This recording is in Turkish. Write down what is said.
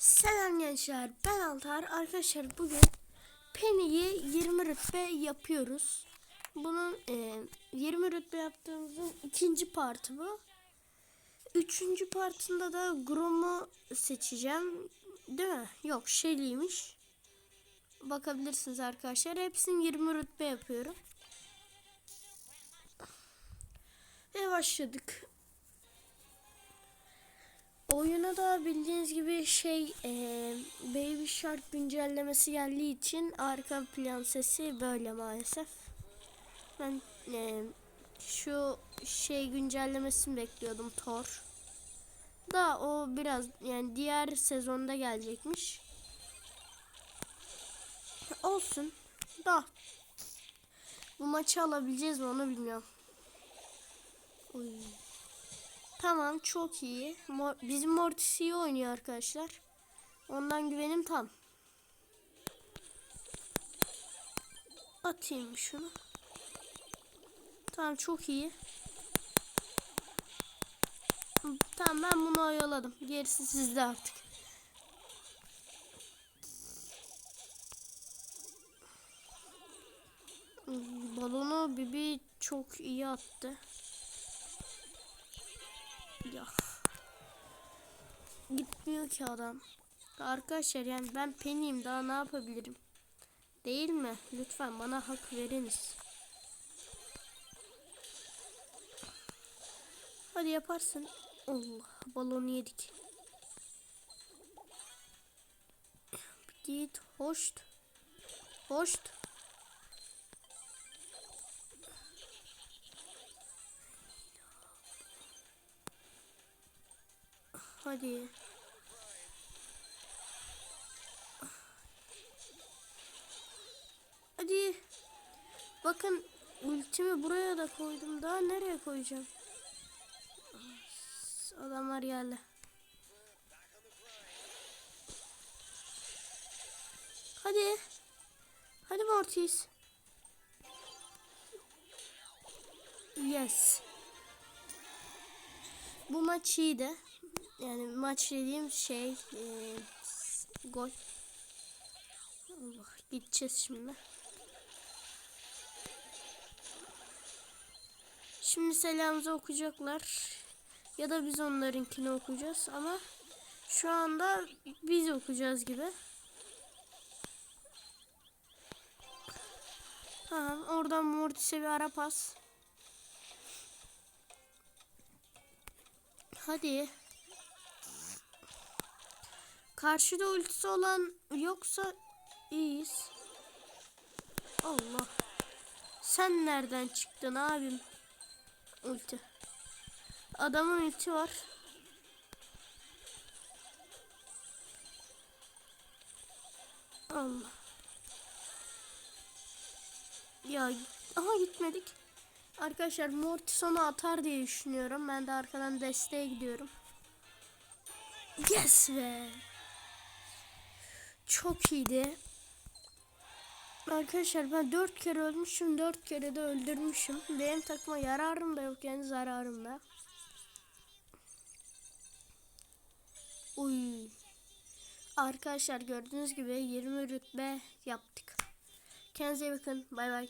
Selam gençler ben Altar arkadaşlar bugün Penny'yi 20 rütbe yapıyoruz. Bunun e, 20 rütbe yaptığımızın ikinci partı bu. Üçüncü partında da Grom'u seçeceğim. Değil mi? Yok Shelly'ymiş. Bakabilirsiniz arkadaşlar. Hepsini 20 rütbe yapıyorum. Ve başladık. Da bildiğiniz gibi şey e, Baby Shark güncellemesi geldiği için arka plan sesi böyle maalesef. Ben e, şu şey güncellemesini bekliyordum Thor. Da o biraz yani diğer sezonda gelecekmiş. Olsun. Da bu maçı alabileceğiz mi onu bilmiyorum. Oy. Tamam çok iyi. Mor Bizim Mortis iyi oynuyor arkadaşlar. Ondan güvenim tam. Atayım şunu. Tamam çok iyi. Tamam ben bunu oyaladım. Gerisi sizde artık. Balonu Bibi çok iyi attı. Ya. Gitmiyor ki adam. Arkadaşlar yani ben peniyim daha ne yapabilirim? Değil mi? Lütfen bana hak veriniz. Hadi yaparsın. Allah balonu yedik. Git hoşt. Hoşt. Hadi. Hadi. Bakın ultimi buraya da koydum. Daha nereye koyacağım? Adamlar geldi. Hadi. Hadi Mortis. Yes. Bu maç iyiydi. Yani maç dediğim şey e, gol. Allah gideceğiz şimdi. Şimdi selamımızı okuyacaklar. Ya da biz onlarınkini okuyacağız ama şu anda biz okuyacağız gibi. Tamam oradan Mortis'e bir ara pas. Hadi. Karşıda ultisi olan yoksa iyiyiz. Allah. Sen nereden çıktın abim? Ulti. Adamın ulti var. Allah. Ya aha gitmedik. Arkadaşlar Mortis onu atar diye düşünüyorum. Ben de arkadan desteğe gidiyorum. Yes be. Çok iyiydi. Arkadaşlar ben dört kere ölmüşüm. Dört kere de öldürmüşüm. Benim takıma yararım da yok yani zararım da. Uy. Arkadaşlar gördüğünüz gibi 20 rütbe yaptık. Kendinize bakın. Bay bay.